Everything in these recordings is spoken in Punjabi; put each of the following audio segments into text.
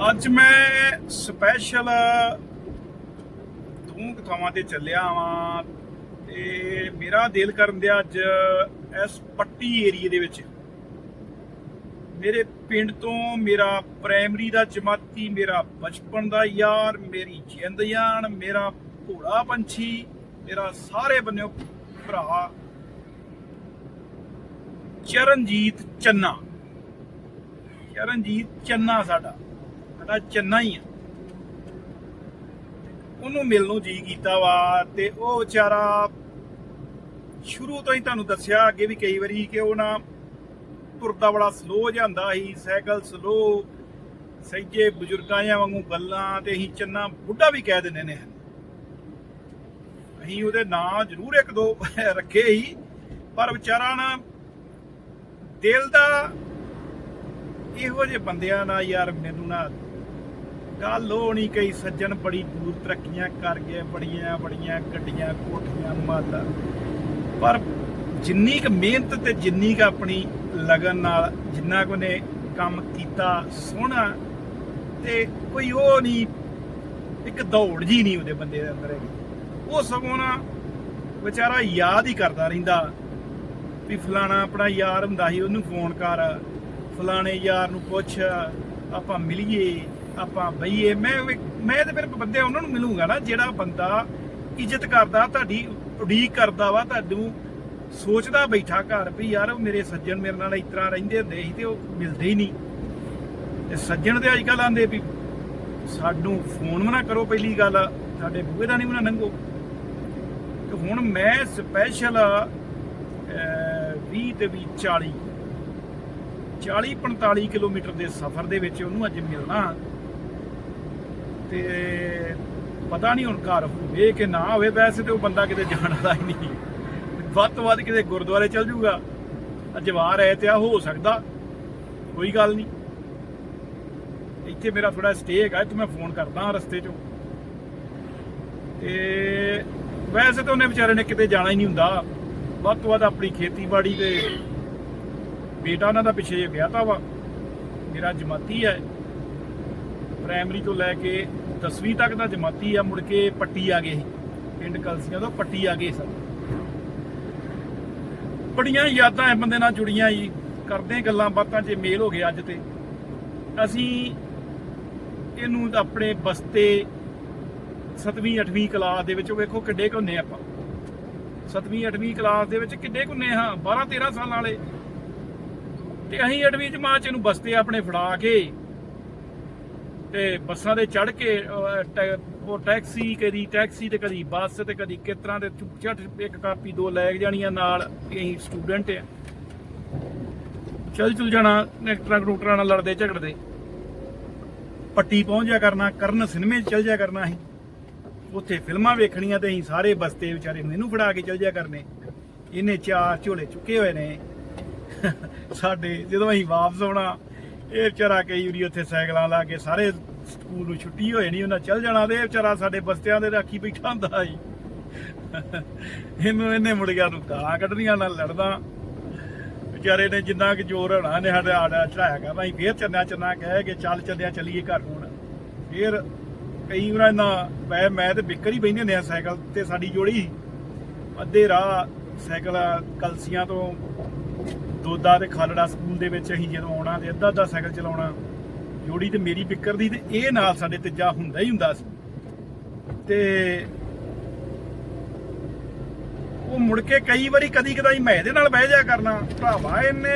ਅੱਜ ਮੈਂ ਸਪੈਸ਼ਲ ਦੋ ਥਾਵਾਂ ਤੇ ਚੱਲਿਆ ਵਾਂ ਤੇ ਮੇਰਾ ਦਿਲ ਕਰਨ ਦਿਆ ਅੱਜ ਇਸ ਪੱਟੀ ਏਰੀਏ ਦੇ ਵਿੱਚ। ਮੇਰੇ ਪਿੰਡ ਤੋਂ ਮੇਰਾ ਪ੍ਰਾਇਮਰੀ ਦਾ ਜਮਾਤੀ, ਮੇਰਾ ਬਚਪਨ ਦਾ ਯਾਰ, ਮੇਰੀ ਜਿੰਦ ਜਾਨ ਮੇਰਾ ਭੋਲਾ ਪੰਛੀ, ਮੇਰਾ ਸਾਰੇ ਬੰਨਿਓ ਭਰਾ ਚਰਨਜੀਤ ਚੰਨਾ। ਚਰਨਜੀਤ ਚੰਨਾ ਸਾਡਾ। ਸਾਡਾ ਚੰਨਾ ਹੀ ਆ। ਉਹਨੂੰ ਮਿਲਣ ਨੂੰ ਜੀ ਕੀਤਾ ਵਾ ਤੇ ਉਹ ਵਿਚਾਰਾ ਸ਼ੁਰੂ ਤੋਂ ਹੀ ਤੁਹਾਨੂੰ ਦੱਸਿਆ ਅੱਗੇ ਵੀ ਕਈ ਵਾਰੀ ਕਿ ਉਹ ਨਾ ਤੁਰਦਾ ਬੜਾ ਸਲੋ ਜਾਂਦਾ ਸੀ, ਸਾਈਕਲ ਸਲੋ ਸਹਿਜੇ ਬਜ਼ੁਰਗਾਂ ਜਾਂ ਵਾਂਗੂ ਗੱਲਾਂ ਤੇ ਅਸੀਂ ਚੰਨਾ ਬੁੱਢਾ ਵੀ ਕਹਿ ਦਿੰਦੇ ਨੇ। ਅਸੀਂ ਉਹਦੇ ਨਾਂ ਜ਼ਰੂਰ ਇੱਕ ਦੋ ਰੱਖੇ ਸੀ, ਪਰ ਵਿਚਾਰਾ ਨਾ ਦਿਲ ਦਾ ਇਹੋ ਜਿਹੇ ਬੰਦਿਆਂ ਨਾਲ ਯਾਰ ਮੈਨੂੰ ਨਾ ਗੱਲ ਉਹ ਨਹੀਂ ਕਈ ਸੱਜਣ ਬੜੀ ਦੂਰ ਤਰੱਕੀਆਂ ਕਰ ਗਏ, ਬੜੀਆਂ ਬੜੀਆਂ ਗੱਡੀਆਂ, ਕੋਠੀਆਂ, ਮਾਲਾ। ਪਰ ਜਿੰਨੀ ਕੁ ਮਿਹਨਤ ਤੇ ਜਿੰਨੀ ਕੁ ਆਪਣੀ ਲਗਨ ਨਾਲ ਜਿੰਨਾ ਕੁ ਨੇ ਕੰਮ ਕੀਤਾ ਸੋਹਣਾ, ਤੇ ਕੋਈ ਉਹ ਨਹੀਂ, ਇੱਕ ਦੌੜ ਜੀ ਨਹੀਂ ਉਹਦੇ ਬੰਦੇ ਦੇ ਅੰਦਰ ਹੈਗੀ। ਉਹ ਸਗੋਂ ਨਾ ਵਿਚਾਰਾ ਯਾਦ ਹੀ ਕਰਦਾ ਰਹਿੰਦਾ ਵੀ ਫਲਾਣਾ ਆਪਣਾ ਯਾਰ ਹੁੰਦਾ ਸੀ, ਉਹਨੂੰ ਫੋਨ ਕਰ, ਫਲਾਣੇ ਯਾਰ ਨੂੰ ਪੁੱਛ, ਆਪਾਂ ਮਿਲੀਏ। ਆਪਾਂ ਬਈਏ, ਮੈਂ ਮੈਂ ਤੇ ਫਿਰ ਬੰਦੇ ਉਹਨਾਂ ਨੂੰ ਮਿਲੂੰਗਾ ਨਾ, ਜਿਹੜਾ ਬੰਦਾ ਇੱਜ਼ਤ ਕਰਦਾ, ਤੁਹਾਡੀ ਉਡੀਕ ਕਰਦਾ ਵਾ, ਤੁਹਾਨੂੰ ਸੋਚਦਾ ਬੈਠਾ ਘਰ ਵੀ ਯਾਰ ਮੇਰੇ ਸੱਜਣ ਮੇਰੇ ਨਾਲ ਇਸ ਤਰ੍ਹਾਂ ਰਹਿੰਦੇ ਹੁੰਦੇ ਸੀ ਤੇ ਉਹ ਮਿਲਦੇ ਹੀ ਨਹੀਂ। ਤੇ ਸੱਜਣ ਤੇ ਅੱਜ ਕੱਲ ਆਂਦੇ ਵੀ, ਸਾਨੂੰ ਫੋਨ ਵੀ ਨਾ ਕਰੋ ਪਹਿਲੀ ਗੱਲ, ਸਾਡੇ ਬੂਹੇ ਦਾ ਨਹੀਂ ਵੀ ਨਾ ਲੰਘੋ ਤੇ ਹੁਣ ਮੈਂ ਸਪੈਸ਼ਲ 20 ਤੇ 20 40 40 45 ਕਿਲੋਮੀਟਰ ਦੇ ਸਫ਼ਰ ਦੇ ਵਿੱਚ ਉਹਨੂੰ ਅੱਜ ਮਿਲਣਾ। ਤੇ ਪਤਾ ਨਹੀਂ ਹੁਣ ਘਰ ਹੋਵੇ ਕਿ ਨਾ ਹੋਵੇ ਵੈਸੇ ਤੇ ਉਹ ਬੰਦਾ ਕਿਤੇ ਜਾਣ ਵਾਲਾ ਹੀ ਨਹੀਂ। ਵੱਧ ਤੋਂ ਵੱਧ ਕਿਤੇ ਗੁਰਦੁਆਰੇ ਚਲ ਜਾਊਗਾ ਅੱਜ ਵਾਰ ਹੈ ਤੇ ਆ ਹੋ ਸਕਦਾ। ਕੋਈ ਗੱਲ ਨਹੀਂ। ਇੱਥੇ ਮੇਰਾ ਥੋੜਾ ਸਟੇ ਹੈਗਾ ਤੇ ਮੈਂ ਫੋਨ ਕਰਦਾ ਰਸਤੇ 'ਚੋਂ। ਤੇ ਵੈਸੇ ਤਾਂ ਉਹਨੇ ਵਿਚਾਰੇ ਨੇ ਕਿਤੇ ਜਾਣਾ ਹੀ ਨਹੀਂ ਹੁੰਦਾ। ਵੱਧ ਤੋਂ ਵੱਧ ਆਪਣੀ ਖੇਤੀਬਾੜੀ ਤੇ ਬੇਟਾ ਉਹਨਾਂ ਦਾ ਪਿੱਛੇ ਜੇ ਵਿਆਹ ਤਾ ਵਾ। ਮੇਰਾ ਜਮਾਤੀ ਹੈ। ਪ੍ਰਾਇਮਰੀ ਤੋਂ ਲੈ ਕੇ 10ਵੀਂ ਤੱਕ ਦਾ ਜਮਾਤੀ ਆ, ਮੁੜ ਕੇ ਪੱਟੀ ਆ ਗਏ ਸੀ। ਪਿੰਡ ਕਲਸੀਆਂ ਤੋਂ ਪੱਟੀ ਆ ਗਏ ਸਨ ਬੜੀਆਂ ਯਾਦਾਂ ਐ ਬੰਦੇ ਨਾਲ ਜੁੜੀਆਂ ਜੀ। ਕਰਦੇ ਗੱਲਾਂ ਬਾਤਾਂ 'ਚ ਮੇਲ ਹੋ ਗਿਆ ਅੱਜ ਤੇ। ਅਸੀਂ ਇਹਨੂੰ ਆਪਣੇ ਬਸਤੇ 7ਵੀਂ 8ਵੀਂ ਕਲਾਸ ਦੇ ਵਿੱਚ ਵੇਖੋ ਕਿੱਡੇ ਕੁ ਹੁੰਨੇ ਆਪਾਂ। 7ਵੀਂ 8ਵੀਂ ਕਲਾਸ ਦੇ ਵਿੱਚ ਕਿੱਡੇ ਕੁ ਹੁੰਨੇ ਹਾਂ 12 13 ਸਾਲਾਂ ਵਾਲੇ। ਤੇ ਅਸੀਂ 8ਵੀਂ ਜਮਾਤ ਚ ਇਹਨੂੰ ਬਸਤੇ ਆਪਣੇ ਫੜਾ ਕੇ ਤੇ ਬੱਸਾਂ ਦੇ ਚੜ ਕੇ ਉਹ ਟੈਕਸੀ ਕਦੀ ਟੈਕਸੀ ਤੇ ਕਦੀ ਬੱਸ ਤੇ ਕਦੀ ਕਿਸ ਤਰ੍ਹਾਂ ਦੇ ਛੱਟ ਇੱਕ ਕਾਪੀ ਦੋ ਲੈ ਕੇ ਜਾਣੀਆਂ ਨਾਲ ਅਸੀਂ ਸਟੂਡੈਂਟ ਆ। ਚੱਲ ਚਲ ਜਾਣਾ ਨੈਕਟਰਾਂ ਕਰੂਟਰਾਂ ਨਾਲ ਲੜਦੇ ਝਗੜਦੇ। ਪੱਟੀ ਪਹੁੰਚ ਜਾ ਕਰਨਾ, ਕਰਨ ਸਿਨੇਮੇ ਚਲ ਜਾ ਕਰਨਾ ਅਸੀਂ। ਉੱਥੇ ਫਿਲਮਾਂ ਵੇਖਣੀਆਂ ਤੇ ਅਸੀਂ ਸਾਰੇ ਬਸਤੇ ਵਿਚਾਰੇ ਮੈਨੂੰ ਫੜਾ ਕੇ ਚਲ ਜਾ ਕਰਨੇ। ਇਹਨੇ ਚਾਰ ਝੋਲੇ ਚੁੱਕੇ ਹੋਏ ਨੇ। ਸਾਡੇ ਜਦੋਂ ਅਸੀਂ ਵਾਪਸ ਆਉਣਾ ਇਹ ਵਿਚਾਰਾ ਕਈ ਵਾਰੀ ਉੱਥੇ ਸਾਈਕਲਾਂ ਲਾ ਕੇ ਸਾਰੇ ਸਕੂਲ ਨੂੰ ਛੁੱਟੀ ਹੋਏ ਨਹੀਂ ਉਹਨਾਂ ਚੱਲ ਜਾਣਾ ਤੇ ਇਹ ਵਿਚਾਰਾ ਸਾਡੇ ਬਸਤਿਆਂ ਦੇ ਰਾਖੀ ਬੈਠਾ ਹੁੰਦਾ ਸੀ ਇਹਨੂੰ ਇਹਨੇ ਮੁੜ ਗਿਆ ਨੂੰ ਗਾਲਾਂ ਕੱਢਣੀਆਂ ਨਾਲ ਲੜਦਾ। ਵਿਚਾਰੇ ਨੇ ਜਿੰਨਾ ਕਿ ਜ਼ੋਰ ਹੋਣਾ ਨੇ ਸਾਡੇ ਆੜਾ ਚੜਾਇਆ ਕਰਨਾ ਅਸੀਂ ਫੇਰ ਚੰਨਾ ਚੰਨਾ ਕਹਿ ਕੇ ਚੱਲ ਚੱਲਿਆ ਚੱਲੀਏ ਘਰ ਹੁਣ। ਫੇਰ ਕਈ ਵਾਰ ਨਾ ਮੈਂ ਮੈਂ ਤੇ ਬਿੱਕਰ ਹੀ ਬੈਠੇ ਹੁੰਦੇ ਆ ਸਾਈਕਲ ਤੇ ਸਾਡੀ ਜੋੜੀ। ਅੱਧੇ ਰਾਹ ਸਾਈਕਲ ਕਲਸੀਆਂ ਤੋਂ ਦੋਦਾ ਤੇ ਖਾਲੜਾ ਸਕੂਲ ਦੇ ਵਿੱਚ ਅਸੀਂ ਜਦੋਂ ਆਉਣਾ ਤੇ ਅੱਧਾ ਅੱਧਾ ਸਾਈਕਲ ਚਲਾਉਣਾ, ਜੋੜੀ ਤੇ ਮੇਰੀ ਬਿੱਕਰ ਦੀ ਤੇ ਇਹ ਨਾਲ ਸਾਡੇ ਤੀਜਾ ਹੁੰਦਾ ਹੀ ਹੁੰਦਾ ਸੀ। ਤੇ ਉਹ ਮੁੜ ਕੇ ਕਈ ਵਾਰੀ ਕਦੀ ਕਦਾਈ ਮੈਂ ਇਹਦੇ ਨਾਲ ਬਹਿ ਜਾ ਕਰਨਾ। ਭਰਾਵਾ, ਇਹਨੇ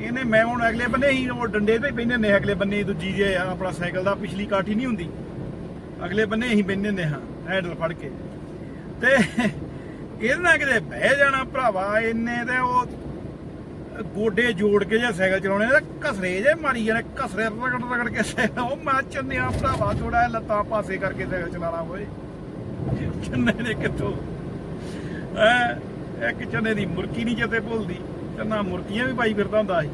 ਇਹਨੇ ਮੈਂ ਹੁਣ ਅਗਲੇ ਬੰਨੇ ਹੀ ਉਹ ਡੰਡੇ ਤੇ ਬੈਠੇ ਨੇ ਅਗਲੇ ਬੰਨੇ ਦੂਜੀ ਜੇ ਆਪਣਾ ਸਾਈਕਲ ਦਾ ਪਿਛਲੀ ਕਾਠੀ ਨਹੀਂ ਹੁੰਦੀ। ਅਗਲੇ ਬੰਨੇ ਅਸੀਂ ਬੈਠੇ ਨੇ ਹਾਂ, ਹੈਂਡਲ ਫੜ ਕੇ। ਤੇ ਇਹਦੇ ਨਾਲ ਕਿਤੇ ਬਹਿ ਜਾਣਾ, ਭਰਾਵਾ, ਇਹਨੇ ਤੇ ਉਹ ਗੋਡੇ ਜੋੜ ਕੇ ਜੇ ਸਾਈਕਲ ਚਲਾਉਣੇ ਤੇ ਘਸਰੇ ਜੇ ਮਾਰੀ ਜਾਣੇ ਘਸਰੇ ਰਗੜ ਰਗੜ ਕੇ ਸਾਈਕਲ। ਉਹ ਮੈਂ ਚੰਨਿਆ ਭਰਾਵਾ ਥੋੜਾ ਲੱਤਾਂ ਪਾਸੇ ਕਰਕੇ ਸਾਈਕਲ ਚਲਾਣਾ ਹੋਏ ਚੰਨੇ ਨੇ ਕਿੱਥੋਂ? ਐ, ਇੱਕ ਚੰਨੇ ਦੀ ਮੁਰਕੀ ਨਹੀਂ ਜਿੱਤੇ ਭੁੱਲਦੀ। ਚੰਨਾ ਮੁਰਕੀਆਂ ਵੀ ਪਾਈ ਫਿਰਦਾ ਹੁੰਦਾ ਸੀ।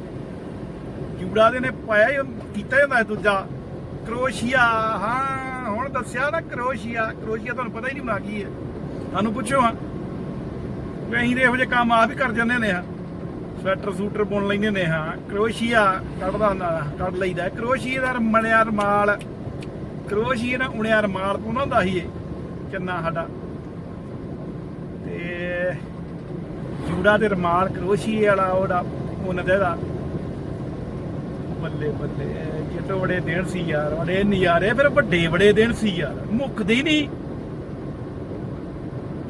ਜੂੜਾ ਦੇ ਨੇ ਪਾਇਆ ਕੀਤਾ ਹੀ ਹੁੰਦਾ ਸੀ ਦੂਜਾ। ਕਰੋਸ਼ੀਆ, ਹਾਂ, ਹੁਣ ਦੱਸਿਆ ਨਾ ਕਰੋਸ਼ੀਆ। ਕਰੋਸ਼ੀਆ ਤੁਹਾਨੂੰ ਪਤਾ ਹੀ ਨਹੀਂ ਬਣਾ ਕੀ ਹੈ। ਸਾਨੂੰ ਪੁੱਛੋ ਹਾਂ। ਵੀ ਅਸੀਂ ਤੇ ਇਹੋ ਜਿਹੇ ਕੰਮ ਆਪ ਹੀ ਕਰ ਜਾਂਦੇ ਨੇ ਆ ਸਵੈਟਰ ਸੂਟਰ ਬੁਣ ਲੈਂਦੇ ਨੇ, ਹਾਂ। ਕਰੋਸ਼ੀਆ ਕੱਢਦਾ ਹੁੰਦਾ, ਕੱਢ ਲਈਦਾ। ਕਰੋਸ਼ੀਏ ਦਾ ਮਣਿਆ ਰਮਾਲ, ਕਰੋਸ਼ੀਏ ਨਾਲ ਉਣਿਆ ਰਮਾਲ ਪਾਉਂਦਾ ਹੁੰਦਾ ਸੀ ਇਹ ਚੰਨਾ ਸਾਡਾ। ਤੇ ਜੂੜਾ ਤੇ ਰਮਾਲ ਕਰੋਸ਼ੀਏ ਵਾਲਾ, ਉਹਦਾ ਉਹਨਾਂ ਦਾ ਬੱਲੇ ਬੱਲੇ ਇਹ ਤਾਂ ਬੜੇ ਦਿਨ ਸੀ ਯਾਰ, ਬੜੇ ਨਜ਼ਾਰੇ, ਫਿਰ ਵੱਡੇ ਬੜੇ ਦਿਨ ਸੀ ਯਾਰ, ਮੁੱਕਦੇ ਹੀ ਨਹੀਂ।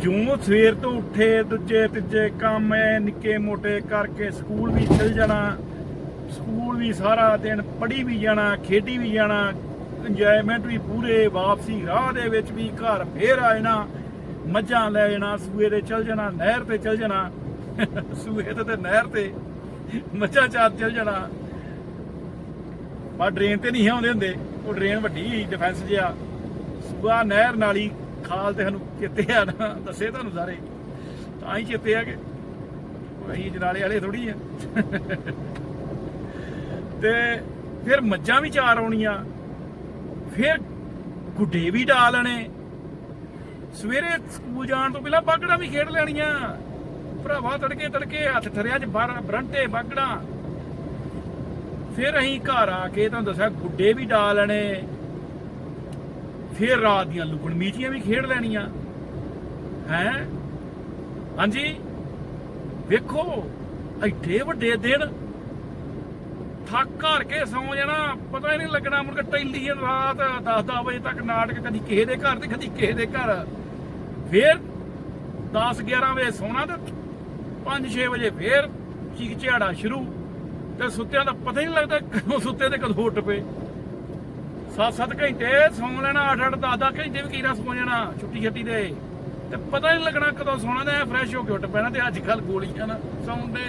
ਜਿਉਂ ਸਵੇਰ ਤੋਂ ਉੱਠੇ, ਦੂਜੇ, ਤੀਜੇ ਕੰਮ ਐ, ਨਿੱਕੇ ਮੋਟੇ ਕਰਕੇ ਸਕੂਲ ਵੀ ਚਲ ਜਾਣਾ। ਸਕੂਲ ਵੀ ਸਾਰਾ ਦਿਨ ਪੜ੍ਹੀ ਵੀ ਜਾਣਾ, ਖੇਡੀ ਵੀ ਜਾਣਾ। ਇੰਜੋਇਮੈਂਟ ਵੀ ਪੂਰੇ ਵਾਪਸੀ ਰਾਹ ਦੇ ਵਿੱਚ ਵੀ ਘਰ ਫੇਰ ਆ ਜਾਣਾ। ਮੱਝਾਂ ਲੈ ਜਾਣਾ ਸੂਏ ਤੇ ਚਲ ਜਾਣਾ, ਨਹਿਰ ਤੇ ਚਲ ਜਾਣਾ। ਸੂਏ ਤੇ ਨਹਿਰ ਤੇ ਮੱਝਾਂ ਚਾਰ ਚਲ ਜਾਣਾ। ਪਰ ਡਰੇਨ ਤੇ ਨਹੀਂ ਆਉਂਦੇ ਹੁੰਦੇ। ਉਹ ਡਰੇਨ ਵੱਡੀ ਡਿਫੈਂਸ ਜਿਹਾ। ਸੂਆ ਨਹਿਰ ਨਾਲੀ ਖਾਲ ਤੇ ਸਾਨੂੰ ਚੇਤੇ ਆ ਨਾ, ਦੱਸੇ ਤੁਹਾਨੂੰ ਸਾਰੇ। ਤਾਂ ਹੀ ਚੇਤੇ ਆ ਕਿ ਅਸੀਂ ਜਨਾਲੇ ਵਾਲੇ ਥੋੜੀ ਆ। ਤੇ ਫਿਰ ਮੱਝਾਂ ਵੀ ਚਾਰ ਆਉਣੀਆਂ। ਫਿਰ ਗੁੱਡੇ ਵੀ ਡਾਲਣੇ ਸਵੇਰੇ ਸਕੂਲ ਜਾਣ ਤੋਂ ਪਹਿਲਾਂ ਬਾਗੜਾ ਵੀ ਖੇਡ ਲੈਣੀਆਂ। ਭਰਾਵਾ ਤੜਕੇ ਤੜਕੇ ਹੱਥ ਥਰਿਆਂ 'ਚ ਬਾਰਾਂ, ਬਰੰਟੇ, ਬਾਗੜਾਂ। ਫਿਰ ਅਸੀਂ ਘਰ ਆ ਕੇ ਤੁਹਾਨੂੰ ਦੱਸਿਆ, ਗੁੱਡੇ ਵੀ ਡਾਲ ਫੇਰ ਰਾਤ ਦੀਆਂ ਲੁਕਣ। ਮੀਚੀਆਂ ਵੀ ਖੇਡ ਲੈਣੀਆਂ। ਹੈ? ਹਾਂਜੀ? ਵੇਖੋ ਐਡੇ ਵੱਡੇ ਦਿਨ। ਥੱਕ ਘਰ ਕੇ ਸੌ ਜਾਣਾ, ਪਤਾ ਹੀ ਨਹੀਂ ਲੱਗਣਾ, ਮੁੜ ਕੇ ਟੈਲੀ ਰਾਤ 10-10 ਵਜੇ ਤੱਕ ਨਾਟਕ, ਕਦੀ ਕਿਸੇ ਦੇ ਘਰ ਤੇ, ਕਦੀ ਕਿਸੇ ਦੇ ਘਰ। ਫੇਰ 10-11 ਵਜੇ ਸੌਣਾ ਤੇ 5-6 ਵਜੇ ਫੇਰ ਚੀਕ ਝਾੜਾ ਸ਼ੁਰੂ। ਤੇ ਸੁੱਤਿਆਂ ਦਾ ਪਤਾ ਹੀ ਨਹੀਂ ਲੱਗਦਾ ਕਦੋਂ ਸੁੱਤੇ ਤੇ ਕਦੋਂ ਉੱਠ ਪਏ। 7-7 ਘੰਟੇ ਸੌਂ ਲੈਣਾ 8-8 10-10 ਘੰਟੇ ਵੀ ਕੀਰਾ ਸੌਂ ਜਾਣਾ ਛੁੱਟੀ ਛੱਟੀ ਦੇ। ਤੇ ਪਤਾ ਹੀ ਨਹੀਂ ਲੱਗਣਾ ਕਦੋਂ ਸੌਣਾ ਤੇ ਫਰੈਸ਼ ਹੋ ਕੇ ਉੱਠ ਪੈਣਾ ਤੇ ਅੱਜ ਕੱਲ ਗੋਲੀਆਂ ਨਾ ਸੌਂਦੇ।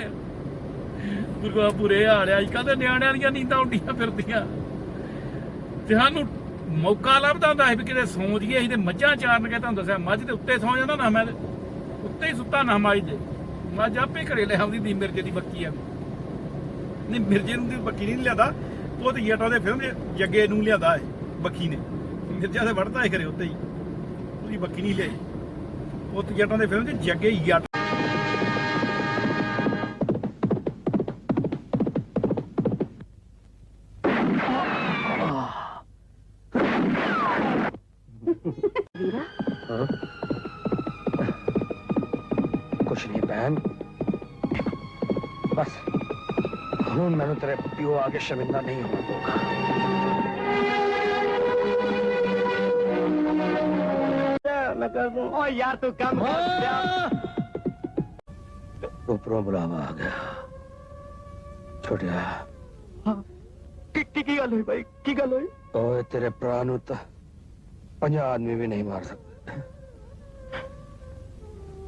ਗੁਰਗਾ ਪੂਰੇ ਹਾਲ ਆ, ਅੱਜ ਕੱਲ ਦੇ ਨਿਆਣਿਆਂ ਦੀਆਂ ਨੀਂਦਾਂ ਉੱਡੀਆਂ ਫਿਰਦੀਆਂ। ਤੇ ਸਾਨੂੰ ਮੌਕਾ ਲੱਭਦਾ ਹੁੰਦਾ ਸੀ ਵੀ ਕਿਤੇ ਸੌਂ ਜੀਏ ਅਸੀਂ ਤੇ ਮੱਝਾਂ ਚਾਰਨ ਕੇ ਤੁਹਾਨੂੰ ਦੱਸਿਆ, ਮੱਝ ਦੇ ਉੱਤੇ ਸੌਂ ਜਾਂਦਾ ਨਾ ਮੈਂ ਉੱਤੇ ਹੀ ਸੁੱਤਾ ਨਾ ਮੱਝ ਦੇ। ਮੱਝ ਆਪੇ ਘਰੇ ਲੈ ਆਉਂਦੀ ਦੀ ਮਿਰਜੇ ਦੀ ਬੱਕੀ ਆ ਨਹੀਂ, ਮਿਰਜੇ ਨੂੰ ਦੀ ਬੱਕੀ ਨਹੀਂ ਲਿਆਦਾ ਉਹ ਤੇ ਜਟਾ ਦੇ ਫਿਲਮ ਦੇ ਜੱਗੇ ਨੂੰ ਲਿਆਂਦਾ ਹੈ ਬੱਕੀ ਨੇ। ਮਿਰਜਾ ਦੇ ਵੜਦਾ ਹੈ ਘਰੇ ਉੱਤੇ ਹੀ। ਉਹਦੀ ਬੱਕੀ ਨਹੀਂ ਲਿਆਈ। ਉਹ ਤੇ ਜਟਾਂ ਦੇ ਫਿਲਮ ਦੇ ਜੱਗੇ ਜੱਟ ਮੈਨੂੰ ਤੇਰੇ ਪਿਓ ਆਗੇ ਸ਼ਰਮਿੰਦਾ ਨਹੀਂ ਹੋਣਾ ਪਊਗਾ ਮੈਂ ਕਰ ਦੂੰ ਓ ਯਾਰ ਤੂੰ ਕੰਮ ਉੱਪਰੋਂ ਬੁਲਾਵਾ ਆ ਗਿਆ ਛੋਟਿਆ ਕੀ ਕੀ ਕੀ ਗੱਲ ਹੋਈ ਭਾਈ ਕੀ ਗੱਲ ਹੋਈ ਓਏ ਤੇਰੇ ਭਰਾ ਨੂੰ ਤਾਂ ਪੰਜਾਹ ਆਦਮੀ ਵੀ ਨਹੀਂ ਮਾਰ ਸਕਦੇ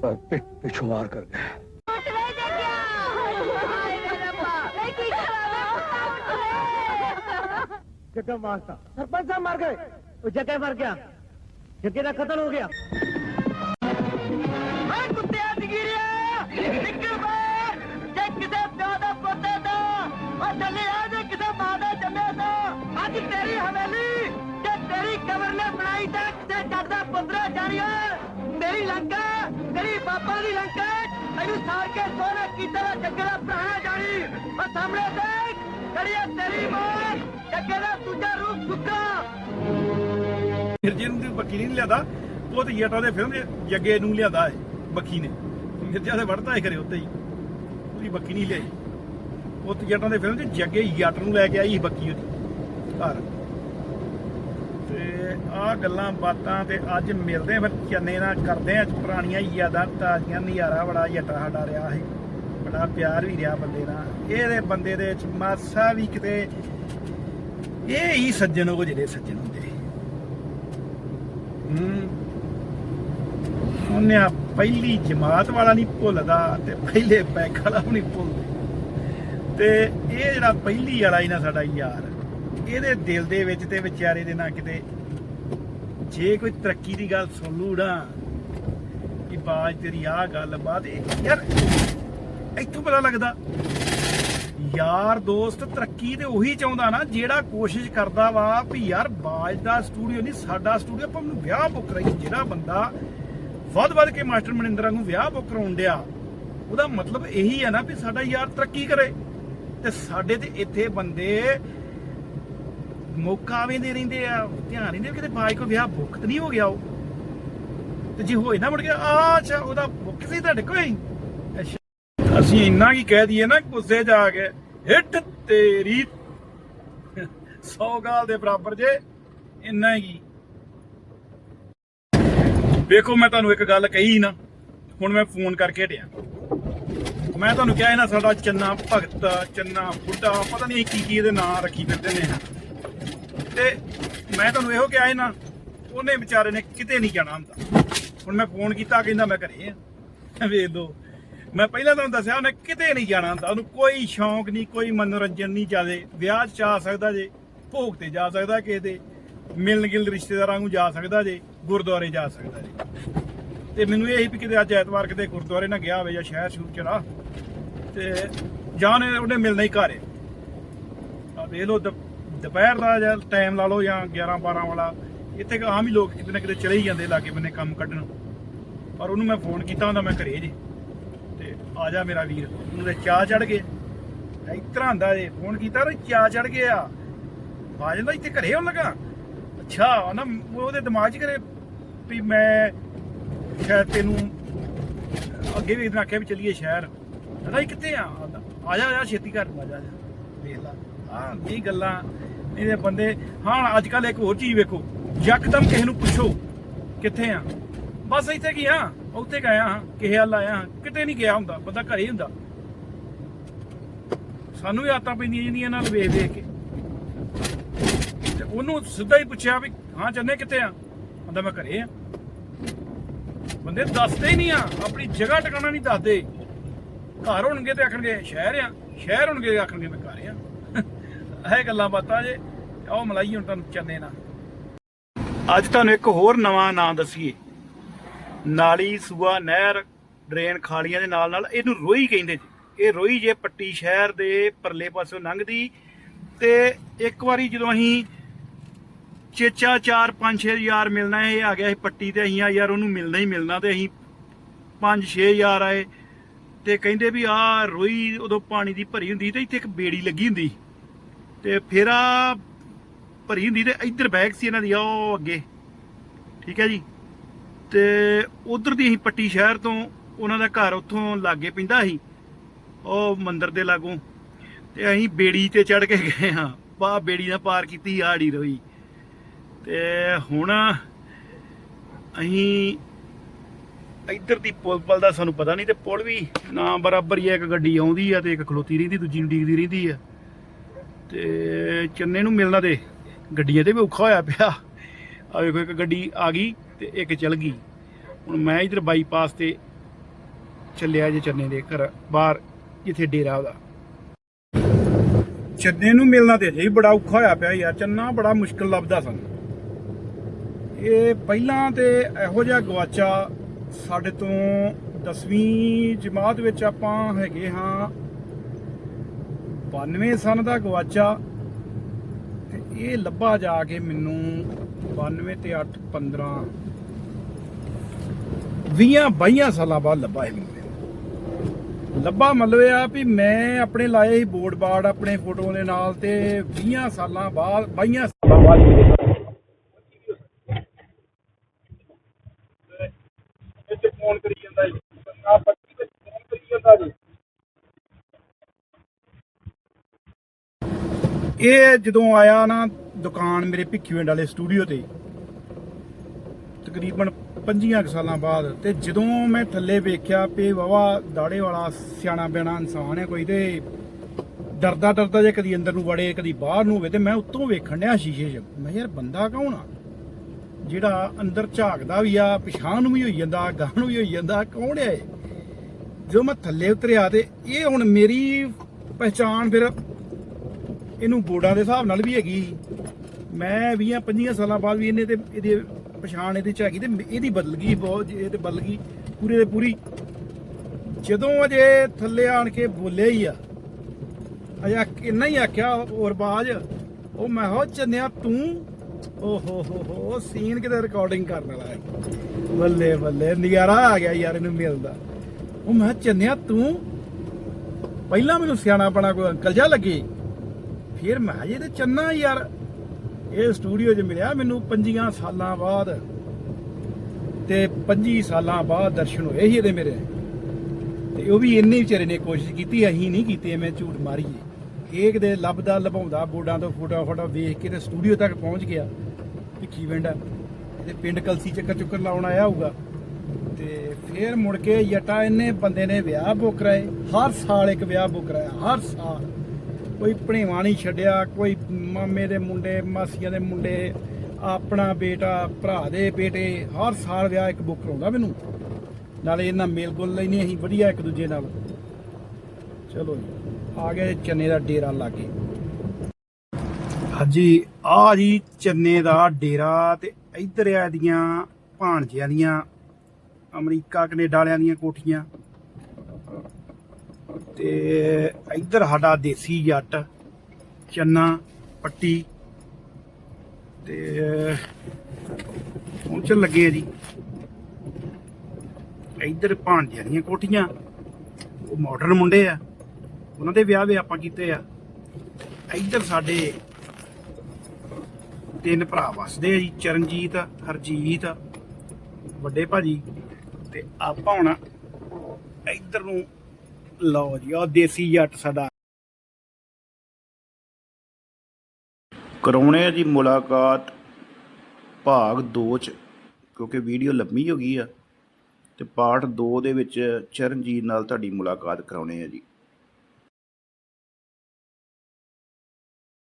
ਪਰ ਪਿੱਠ ਪਿੱਛੋਂ ਮਾਰ ਕਰ ਗਏ ਜੱਗਾ ਮਾਰਤਾ ਸਰਪੰਚ ਸਾਹਿਬ ਮਰ ਗਏ। ਉਹ ਜੱਗਾ ਮਰ ਗਿਆ। ਜੱਗੇ ਦਾ ਕਤਲ ਹੋ ਗਿਆ। ਓਏ ਕੁੱਤਿਆਂ ਦੀ ਗਿਰਿਆ। ਨਿਕਲ ਬਾਹਰ ਜੇ ਕਿਸੇ ਪਿਓ ਦਾ ਪੁੱਤੇ ਦਾ ਉਹ ਚੱਲੇ ਆ ਜੇ ਕਿਸੇ ਮਾਂ ਦਾ ਜੰਮਿਆ ਤਾਂ, ਅੱਜ ਤੇਰੀ ਹਵੇਲੀ ਤੇ ਤੇਰੀ ਕਬਰ ਨੇ ਬਣਾਈ ਤਾਂ ਕਿਸੇ ਜੱਟ ਦਾ ਪੁੱਤਰਾ ਜਾਣੀਆ। ਤੇਰੀ ਲੰਕਾ ਤੇਰੀ ਬਾਪਾ ਦੀ ਲੰਕਾ, ਤੈਨੂੰ ਸਾਰ ਕੇ ਸੋਨਾ ਕੀਤਾ ਜੱਗੇ ਦਾ ਭਰਾ ਜਾਣੀ। ਉਹ ਸਾਹਮਣੇ ਦੇਖ ਕੜੀਆ ਤੇਰੀ ਮਾਂ। ਜੱਗੇ ਦੂਜਾ ਰੂਪ ਸੁੱਕਾ। ਮਿਰਜੇ ਨੂੰ ਬੱਕੀ ਨਹੀਂ ਲਿਆਦਾ, ਉਹ ਤੇ ਜਟਾਂ ਦੇ ਫਿਲਮ ਦੇ ਜੱਗੇ ਨੂੰ ਲਿਆਦਾ ਹੈ ਬੱਕੀ ਨੇ। ਮਿਰਜਾ ਦੇ ਵੜਦਾ ਹੈ ਘਰੇ ਉੱਤੇ ਹੀ। ਉਹਦੀ ਬੱਕੀ ਨਹੀਂ ਲਿਆਈ। ਉਹ ਤੇ ਜਟਾਂ ਦੇ ਫਿਲਮ ਦੇ ਜੱਗੇ ਜੱਟ ਨੂੰ ਲੈ ਕੇ ਆਈ ਬੱਕੀ ਉਹਦੀ, ਘਰ। ਤੇ ਆਹ ਗੱਲਾਂ ਬਾਤਾਂ ਤੇ ਅੱਜ ਮਿਲਦੇ ਆ, ਫਿਰ ਚੰਨੇ ਨਾਲ ਕਰਦੇ ਆ ਪੁਰਾਣੀਆਂ ਯਾਦਾਂ, ਤਾਜ਼ੀਆਂ ਨਜ਼ਾਰਾ ਬੜਾ ਜੱਟਾ ਸਾਡਾ ਰਿਹਾ ਹੈ ਬੜਾ ਪਿਆਰ ਵੀ ਰਿਹਾ ਬੰਦੇ ਨਾਲ। ਇਹਦੇ ਬੰਦੇ ਦੇ ਵਿੱਚ ਮਾਸਾ ਵੀ ਕਿਤੇ ਇਹ ਹੀ ਸੱਜਣ ਉਹ ਜਿਹੜੇ ਸੱਜਣ ਹੁੰਦੇ। ਹੂੰ। ਉਹਨੇ ਆ ਪਹਿਲੀ ਜਮਾਤ ਵਾਲਾ ਨਹੀਂ ਭੁੱਲਦਾ ਤੇ ਪਹਿਲੇ ਬੈਗ ਵਾਲਾ ਵੀ ਨਹੀਂ ਭੁੱਲਦਾ। ਤੇ ਇਹ ਜਿਹੜਾ ਪਹਿਲੀ ਵਾਲਾ ਹੀ ਨਾ ਸਾਡਾ ਯਾਰ, ਇਹਦੇ ਦਿਲ ਦੇ ਵਿੱਚ ਤੇ ਵਿਚਾਰੇ ਦੇ ਨਾ ਕਿਤੇ ਜੇ ਕੋਈ ਤਰੱਕੀ ਦੀ ਗੱਲ ਸੁਣ ਲੂ ਕਿ ਬਾਜ ਤੇਰੀ ਆਹ ਗੱਲ ਬਾਤ ਇਹ ਯਾਰ, ਇੱਥੋਂ ਪਤਾ ਲੱਗਦਾ ਯਾਰ ਦੋਸਤ, ਤਰੱਕੀ ਤੇ ਉਹੀ ਚਾਹੁੰਦਾ ਨਾ ਜਿਹੜਾ ਕੋਸ਼ਿਸ਼ ਕਰਦਾ ਵਾ ਵੀ ਯਾਰ ਬਾਜ ਦਾ ਸਟੂਡੀਓ ਨਹੀਂ, ਸਾਡਾ ਸਟੂਡੀਓ ਆਪਾਂ ਨੂੰ ਵਿਆਹ ਬੁੱਕ ਰਹੀ ਜਿਹੜਾ ਬੰਦਾ ਵੱਧ ਵੱਧ ਕੇ ਮਾਸਟਰ ਮਨਿੰਦਰਾਂ ਨੂੰ ਵਿਆਹ ਬੁੱਕ ਕਰਾਉਣ ਡਿਆ, ਉਹਦਾ ਮਤਲਬ ਇਹੀ ਹੈ ਨਾ ਵੀ ਸਾਡਾ ਯਾਰ ਤਰੱਕੀ ਕਰੇ। ਤੇ ਸਾਡੇ ਤੇ ਇੱਥੇ ਬੰਦੇ ਮੌਕਾ ਵੀ ਦੇ ਰਹਿੰਦੇ ਆ, ਧਿਆਨ ਰਹਿੰਦੇ ਕਿਤੇ ਬਾਜ ਕੋ ਵਿਆਹ ਭੁਗਤ ਨਹੀਂ ਹੋ ਗਿਆ ਉਹ। ਤੇ ਜੇ ਹੋਏ ਨਾ ਮੁੜ ਕੇ ਆ ਅੱਛਾ, ਉਹਦਾ ਬੁੱਕ ਸੀ ਤੁਹਾਡੇ ਕੋਲ ਹੀ? ਅਸੀਂ ਇੰਨਾ ਕੀ ਕਹਿ ਦਈਏ ਨਾ ਗੁੱਸੇ 'ਚ ਆ ਕੇ ਹਿੱਟ ਤੇਰੀ 100 ਗਾਲ ਦੇ ਬਰਾਬਰ ਜੇ, ਇੰਨਾ ਹੀ। ਵੇਖੋ, ਮੈਂ ਤੁਹਾਨੂੰ ਇੱਕ ਗੱਲ ਕਹੀ ਨਾ, ਹੁਣ ਮੈਂ ਫੋਨ ਕਰਕੇ ਹਟਿਆ। ਮੈਂ ਤੁਹਾਨੂੰ ਕਿਹਾ ਇਹਨਾਂ ਸਾਡਾ ਚੰਨਾ ਭਗਤ, ਚੰਨਾ ਬੁੱਢਾ, ਪਤਾ ਨਹੀਂ ਕੀ ਕੀ ਇਹਦੇ ਨਾਂ ਰੱਖੀ ਫਿਰਦੇ ਨੇ ਤੇ ਮੈਂ ਤੁਹਾਨੂੰ ਇਹੋ ਕਿਹਾ ਸੀ ਨਾ, ਉਹਨੇ ਵਿਚਾਰੇ ਨੇ ਕਿਤੇ ਨਹੀਂ ਜਾਣਾ ਹੁੰਦਾ। ਹੁਣ ਮੈਂ ਫੋਨ ਕੀਤਾ, ਕਹਿੰਦਾ ਮੈਂ ਘਰੇ ਆ। ਵੇਖ ਲਓ ਮੈਂ ਪਹਿਲਾਂ ਤੁਹਾਨੂੰ ਦੱਸਿਆ, ਉਹਨੇ ਕਿਤੇ ਨਹੀਂ ਜਾਣਾ ਹੁੰਦਾ। ਉਹਨੂੰ ਕੋਈ ਸ਼ੌਂਕ ਨਹੀਂ, ਕੋਈ ਮਨੋਰੰਜਨ ਨਹੀਂ ਜਾਦੇ। ਵਿਆਹ 'ਚ ਜਾ ਸਕਦਾ ਜੇ, ਭੋਗ ਤੇ ਜਾ ਸਕਦਾ ਕਿਸੇ ਦੇ। ਮਿਲਣ ਗਿਲ ਰਿਸ਼ਤੇਦਾਰਾਂ ਨੂੰ ਜਾ ਸਕਦਾ ਜੇ, ਗੁਰਦੁਆਰੇ ਜਾ ਸਕਦਾ ਜੇ। ਤੇ ਮੈਨੂੰ ਇਹ ਹੀ ਵੀ ਕਿਤੇ ਅੱਜ ਐਤਵਾਰ ਕਿਤੇ ਗੁਰਦੁਆਰੇ ਨਾ ਗਿਆ ਹੋਵੇ ਜਾਂ ਸ਼ਹਿਰ ਸ਼ੁਰੂ ਚ ਨਾ। ਤੇ ਜਾਂ ਉਹਨੇ ਮਿਲਣਾ ਹੀ ਘਰ ਹੈ ਆ ਦੇਖ ਲਓ ਦੁ- ਦੁਪਹਿਰ ਦਾ ਜਾਂ ਟਾਈਮ ਲਾ ਲਓ ਜਾਂ 11 12 ਵਾਲਾ। ਇੱਥੇ ਆਮ ਹੀ ਲੋਕ ਕਿਤੇ ਨਾ ਕਿਤੇ ਚਲੇ ਹੀ ਜਾਂਦੇ ਲਾਗੇ ਬੰਨੇ ਕੰਮ ਕੱਢਣ। ਪਰ ਉਹਨੂੰ ਮੈਂ ਫੋਨ ਕੀਤਾ ਹੁੰਦਾ ਮੈਂ ਘਰੇ ਜੇ। ਆ ਜਾ ਮੇਰਾ ਵੀਰ। ਉਹਨੂੰ ਤੇ ਚਾਹ ਚੜ ਗਏ। ਇਸ ਤਰ੍ਹਾਂ ਹੁੰਦਾ ਜੇ। ਫੋਨ ਕੀਤਾ ਤੇ ਚਾਹ ਚੜ ਗਏ ਆ। ਜਾਂਦਾ ਇੱਥੇ ਘਰੇ ਹੋਣ ਲੱਗਾ। ਅੱਛਾ ਨਾ ਉਹਦੇ ਦਿਮਾਗ 'ਚ ਕਰੇ ਵੀ ਮੈਂ ਸ਼ਾਇਦ ਤੈਨੂੰ ਅੱਗੇ ਵੀ ਇਹਨੇ ਆਖਿਆ ਵੀ ਚੱਲੀਏ ਸ਼ਹਿਰ। ਕਹਿੰਦਾ ਇਹ ਕਿੱਥੇ ਆ? ਆ ਜਾ ਆ ਜਾ, ਛੇਤੀ ਕਰ ਆ ਜਾ ਆ ਜਾ। ਲਾ। ਹਾਂ, ਇਹ ਗੱਲਾਂ, ਇਹਦੇ ਬੰਦੇ, ਹਾਂ ਅੱਜ ਕੱਲ ਇੱਕ ਹੋਰ ਚੀਜ਼ ਵੇਖੋ। ਯਕਦਮ ਕਿਸੇ ਨੂੰ ਪੁੱਛੋ, ਕਿੱਥੇ ਆ? ਬਸ ਇੱਥੇ ਕੀ ਆ? ਉੱਥੇ ਗਿਆ ਹਾਂ, ਕਿਸੇ ਹੱਲ ਆਇਆ ਹਾਂ, ਕਿਤੇ ਨਹੀਂ ਗਿਆ ਹੁੰਦਾ, ਬੰਦਾ ਘਰੇ ਹੁੰਦਾ। ਸਾਨੂੰ ਵੀ ਆਤਾਂ ਪੈਂਦੀਆਂ ਜਿਹੜੀਆਂ ਨਾਲ ਵੇਖ ਵੇਖ ਕੇ। ਤੇ ਉਹਨੂੰ ਸਿੱਧਾ ਹੀ ਪੁੱਛਿਆ ਵੀ, ਹਾਂ, ਚੰਨੇ, ਕਿੱਥੇ ਆ? ਕਹਿੰਦਾ, ਮੈਂ ਘਰੇ ਆ। ਬੰਦੇ ਦੱਸਦੇ ਹੀ ਨਹੀਂ ਆ, ਆਪਣੀ ਜਗ੍ਹਾ ਟਿਕਾਣਾ ਨਹੀਂ ਦੱਸਦੇ। ਘਰ ਹੋਣਗੇ ਤੇ ਆਖਣਗੇ, ਸ਼ਹਿਰ ਆ। ਸ਼ਹਿਰ ਹੋਣਗੇ ਆਖਣਗੇ, ਮੈਂ ਘਰ ਆ। ਇਹ ਗੱਲਾਂ ਬਾਤਾਂ ਜੇ, ਆਓ ਮਲਾਈ ਹੁਣ ਤੁਹਾਨੂੰ ਚੰਨੇ ਨਾ ਅੱਜ ਤੁਹਾਨੂੰ ਇੱਕ ਹੋਰ ਨਵਾਂ ਨਾਂ ਦਸੀਏ। ਨਾਲੀ, ਸੂਆ, ਨਹਿਰ, ਡਰੇਨ ਖਾਲੀਆਂ ਦੇ ਨਾਲ ਨਾਲ ਇਹਨੂੰ ਰੋਈ ਕਹਿੰਦੇ ਜੀ। ਇਹ ਰੋਈ ਜੇ ਪੱਟੀ ਸ਼ਹਿਰ ਦੇ ਪਰਲੇ ਪਾਸੋਂ ਲੰਘਦੀ ਤੇ ਇੱਕ ਵਾਰੀ ਜਦੋਂ ਅਸੀਂ ਚੇਚਾ 4 5 6 ਹਜ਼ਾਰ ਮਿਲਣਾ ਇਹ ਆ ਗਿਆ ਸੀ ਪੱਟੀ ਤੇ, ਅਸੀਂ ਆ ਯਾਰ ਉਹਨੂੰ ਮਿਲਣਾ ਹੀ ਮਿਲਣਾ ਤੇ ਅਸੀਂ 5 6 ਹਜ਼ਾਰ ਆਏ ਤੇ ਕਹਿੰਦੇ ਵੀ ਆ ਰੋਈ ਉਦੋਂ ਪਾਣੀ ਦੀ ਭਰੀ ਹੁੰਦੀ ਤੇ ਇੱਥੇ ਇੱਕ ਬੇੜੀ ਲੱਗੀ ਹੁੰਦੀ ਤੇ ਫਿਰ ਆ ਭਰੀ ਹੁੰਦੀ ਤੇ ਇੱਧਰ ਬੈਗ ਸੀ ਇਹਨਾਂ ਦੀ ਆ ਉਹ ਅੱਗੇ। ਠੀਕ ਹੈ ਜੀ? ਤੇ ਉਧਰ ਦੀ ਅਸੀਂ ਪੱਟੀ ਸ਼ਹਿਰ ਤੋਂ ਉਹਨਾਂ ਦਾ ਘਰ ਉੱਥੋਂ ਲਾਗੇ ਪੈਂਦਾ ਸੀ ਉਹ ਮੰਦਿਰ ਦੇ ਲਾਗੋਂ। ਤੇ ਅਸੀਂ ਬੇੜੀ ਤੇ ਚੜ ਕੇ ਗਏ ਹਾਂ। ਬਾ ਬੇੜੀ ਨਾਲ ਪਾਰ ਕੀਤੀ ਆੜੀ ਰੋਈ। ਤੇ ਹੁਣ ਅਸੀਂ ਇੱਧਰ ਦੀ ਪੁਲ ਪਲ ਦਾ ਸਾਨੂੰ ਪਤਾ ਨਹੀਂ ਤੇ ਪੁਲ ਵੀ ਨਾ ਬਰਾਬਰ ਹੀ ਆ, ਇੱਕ ਗੱਡੀ ਆਉਂਦੀ ਆ ਤੇ ਇੱਕ ਖਲੋਤੀ ਰਹਿੰਦੀ ਦੂਜੀ ਨੂੰ ਡੀਕਦੀ ਰਹਿੰਦੀ ਆ। ਤੇ ਚੰਨੇ ਨੂੰ ਮਿਲਣਾ ਤੇ ਗੱਡੀਆਂ ਤੇ ਵੀ ਔਖਾ ਹੋਇਆ ਪਿਆ। ਆ ਵੇਖੋ ਇੱਕ ਗੱਡੀ ਆ ਗਈ। ਤੇ ਇੱਕ ਚਲ ਗਈ। ਹੁਣ ਮੈਂ ਇਧਰ ਬਾਈਪਾਸ ਤੇ ਚੱਲਿਆ ਜੇ ਚੰਨੇ ਦੇ ਘਰ, ਬਾਹਰ, ਜਿੱਥੇ ਡੇਰਾ ਉਹਦਾ। ਚੰਨੇ ਨੂੰ ਮਿਲਣਾ ਤੇ ਅਜੇ ਬੜਾ ਔਖਾ ਹੋਇਆ ਪਿਆ ਯਾਰ, ਚੰਨਾ ਬੜਾ ਮੁਸ਼ਕਲ ਲੱਭਦਾ ਸਨ। ਇਹ ਪਹਿਲਾਂ ਤੇ ਇਹੋ ਜਿਹਾ ਗਵਾਚਾ ਸਾਡੇ ਤੋਂ 10ਵੀਂ ਜਮਾਤ ਵਿੱਚ ਆਪਾਂ ਹੈਗੇ ਹਾਂ। 92 ਸਨ ਦਾ ਗਵਾਚਾ ਤੇ ਇਹ ਲੱਭਾ ਜਾ ਕੇ ਮੈਨੂੰ 92 ਤੇ 8 15 20 22 ਸਾਲਾਂ ਬਾਅਦ ਲੱਭਾ ਇਹ ਮੈਨੂੰ। ਲੱਭਾ ਮਤਲਬ ਇਹ ਆ ਵੀ ਮੈਂ ਆਪਣੇ ਲਾਏ ਸੀ ਬੋਰਡ ਬਾਰਡ ਆਪਣੇ ਫੋਟੋ ਦੇ ਨਾਲ ਤੇ 20 ਸਾਲਾਂ ਬਾਅਦ 22 ਸਾਲਾਂ ਬਾਅਦ ਫੋਨ ਕਰੀ ਜਾਂਦਾ ਜੀ। ਆ ਬੱਚੀ ਵਿੱਚ ਫੋਨ ਕਰੀ ਜਾਂਦਾ ਜੀ। ਇਹ ਜਦੋਂ ਆਇਆ ਨਾ ਦੁਕਾਨ ਮੇਰੇ ਭਿੱਖੀਵਿੰਡ ਵਾਲੇ ਸਟੂਡੀਓ ਤੇ ਤਕਰੀਬਨ 25 ਕੁ ਸਾਲਾਂ ਬਾਅਦ ਤੇ ਜਦੋਂ ਮੈਂ ਥੱਲੇ ਵੇਖਿਆ ਪੇ ਵਾਵਾ ਦਾੜੇ ਵਾਲਾ ਸਿਆਣਾ ਬਿਆਣਾ ਇਨਸਾਨ ਹੈ ਕੋਈ ਤੇ ਡਰਦਾ ਡਰਦਾ ਜੇ ਕਦੀ ਅੰਦਰ ਨੂੰ ਵੜੇ, ਕਦੀ ਬਾਹਰ ਨੂੰ ਹੋਵੇ ਤੇ ਮੈਂ ਉੱਤੋਂ ਵੇਖਣ ਡਿਆ ਸ਼ੀਸ਼ੇ 'ਚ। ਮੈਂ ਯਾਰ ਬੰਦਾ ਕੌਣ ਆ? ਜਿਹੜਾ ਅੰਦਰ ਝਾਕਦਾ ਵੀ ਆ, ਪਛਾਣ ਨੂੰ ਵੀ ਹੋਈ ਜਾਂਦਾ ਗਾਂ ਨੂੰ ਵੀ ਹੋਈ ਜਾਂਦਾ, ਕੌਣ ਹੈ ਇਹ? ਜਦੋਂ ਮੈਂ ਥੱਲੇ ਉਤਰਿਆ ਤੇ ਇਹ ਹੁਣ ਮੇਰੀ ਪਹਿਚਾਣ ਫਿਰ ਇਹਨੂੰ ਬੋਰਡਾਂ ਦੇ ਹਿਸਾਬ ਨਾਲ ਵੀ ਹੈਗੀ। ਮੈਂ 20 25 ਸਾਲਾਂ ਬਾਅਦ ਵੀ ਇਹਨੇ ਤੇ ਇਹਦੇ ਪਛਾਣ ਇਹਦੇ ਚ ਹੈਗੀ ਤੇ ਇਹਦੀ ਬਦਲ ਗਈ ਬਹੁਤ ਇਹ ਤੇ ਬਦਲ ਗਈ ਪੂਰੇ ਦੇ ਪੂਰੀ। ਜਦੋਂ ਅਜੇ ਥੱਲੇ ਆਣ ਕੇ ਬੋਲਿਆ ਹੀ ਆ ਅਜਾ ਇੰਨਾ ਹੀ ਆਖਿਆ ਹੋਰ ਬਾਜ ਉਹ ਮੈਂ ਹੋ ਚੰਨਿਆ ਤੂੰ ਓ ਹੋ ਹੋ ਹੋ ਸੀਨ ਕਿਤੇ ਰਿਕਾਰਡਿੰਗ ਕਰਨ ਵਾਲਾ ਹੈ। ਬੱਲੇ ਬੱਲੇ ਨਜ਼ਾਰਾ ਆ ਗਿਆ ਯਾਰ ਇਹਨੂੰ ਮਿਲਦਾ ਉਹ ਮੈਂ ਕਿਹਾ, ਚੰਨਿਆ ਤੂੰ ਪਹਿਲਾਂ ਮੈਨੂੰ ਸਿਆਣਾ ਬਣਾ ਕੋਈ ਅੰਕਲ ਜਾ ਲੱਗੇ। ਫਿਰ ਮੈਂ ਕਿਹਾ, ਇਹ ਤੇ ਚੰਨਾ ਯਾਰ ਇਹ ਸਟੂਡੀਓ 'ਚ ਮਿਲਿਆ। ਮੈਨੂੰ 25 ਸਾਲਾਂ ਬਾਅਦ ਤੇ 25 ਸਾਲਾਂ ਬਾਅਦ ਦਰਸ਼ਨ ਹੋਏ ਸੀ ਇਹਦੇ ਮੇਰੇ। ਤੇ ਉਹ ਵੀ ਇੰਨੇ ਵਿਚਾਰੇ ਨੇ ਕੋਸ਼ਿਸ਼ ਕੀਤੀ, ਅਸੀਂ ਨਹੀਂ ਕੀਤੀ, ਐਵੇਂ ਝੂਠ ਮਾਰੀਏ। ਇਹ ਕਿਤੇ ਲੱਭਦਾ ਲਭਾਉਂਦਾ, ਬੋਰਡਾਂ ਤੋਂ ਫੋਟੋ ਫੋਟੋ ਵੇਖ ਕੇ ਤੇ ਸਟੂਡੀਓ ਤੱਕ ਪਹੁੰਚ ਗਿਆ। ਭਿੱਖੀ ਪਿੰਡ ਇਹਦੇ ਪਿੰਡ ਕਲਸੀ ਚੱਕਰ ਚੁੱਕਰ ਲਾਉਣ ਆਇਆ ਹੋਊਗਾ। ਤੇ ਫਿਰ ਮੁੜ ਕੇ ਯਟਾ ਇੰਨੇ ਬੰਦੇ ਨੇ ਵਿਆਹ ਬੁੱਕ ਕਰਾਏ। ਹਰ ਸਾਲ ਇੱਕ ਵਿਆਹ ਬੁੱਕ ਕਰਾਇਆ, ਹਰ ਸਾਲ। ਕੋਈ ਭਣੇਵਾ ਨਹੀਂ ਛੱਡਿਆ, ਕੋਈ ਮਾਮੇ ਦੇ ਮੁੰਡੇ, ਮਾਸੀਆਂ ਦੇ ਮੁੰਡੇ, ਆਪਣਾ ਬੇਟਾ, ਭਰਾ ਦੇ ਬੇਟੇ, ਹਰ ਸਾਲ ਵਿਆਹ ਇੱਕ ਬੁੱਕ ਕਰਾਉਂਦਾ ਮੈਨੂੰ। ਨਾਲੇ ਇਹਨਾਂ ਮੇਲ ਗੋਲ ਲੈਣੀ ਅਸੀਂ, ਵਧੀਆ ਇੱਕ ਦੂਜੇ ਨਾਲ। ਚਲੋ ਜੀ, ਆ ਗਏ ਚੰਨੇ ਦਾ ਡੇਰਾ ਲਾਗੇ। ਹਾਂਜੀ ਆ ਜੀ ਚੰਨੇ ਦਾ ਡੇਰਾ ਤੇ ਇੱਧਰ ਆ ਦੀਆਂ ਭਾਣਜਿਆਂ ਦੀਆਂ, ਅਮਰੀਕਾ, ਕੈਨੇਡਾ ਵਾਲਿਆਂ ਦੀਆਂ ਕੋਠੀਆਂ। ਤੇ ਇਧਰ ਸਾਡਾ ਦੇਸੀ ਜੱਟ, ਚੰਨਾ। ਪੱਟੀ। ਤੇ ਪਹੁੰਚਣ ਲੱਗੇ ਆ ਜੀ। ਇੱਧਰ ਭਾਂਡਿਆਂ ਦੀਆਂ ਕੋਠੀਆਂ। ਉਹ ਮਾਡਰਨ ਮੁੰਡੇ ਆ। ਉਹਨਾਂ ਦੇ ਵਿਆਹ ਵੀ ਆਪਾਂ ਕੀਤੇ ਆ। ਇੱਧਰ ਸਾਡੇ ਤਿੰਨ ਭਰਾ ਵਸਦੇ ਆ ਜੀ, ਚਰਨਜੀਤ, ਹਰਜੀਤ, ਵੱਡੇ ਭਾਜੀ। ਤੇ ਆਪਾਂ ਹੁਣ ਇੱਧਰ ਨੂੰ ਲਓ ਜੀ ਆ ਦੇਸੀ ਜੱਟ ਸਾਡਾ। ਕਰਾਉਣੇ ਆ ਜੀ ਮੁਲਾਕਾਤ ਭਾਗ 2 ਚ, ਕਿਉਂਕਿ ਵੀਡੀਓ ਲੰਮੀ ਹੋ ਗਈ ਆ ਤੇ ਪਾਰਟ 2 ਦੇ ਵਿੱਚ ਚਰਨਜੀਤ ਨਾਲ ਤੁਹਾਡੀ ਮੁਲਾਕਾਤ ਕਰਾਉਣੇ ਆ ਜੀ।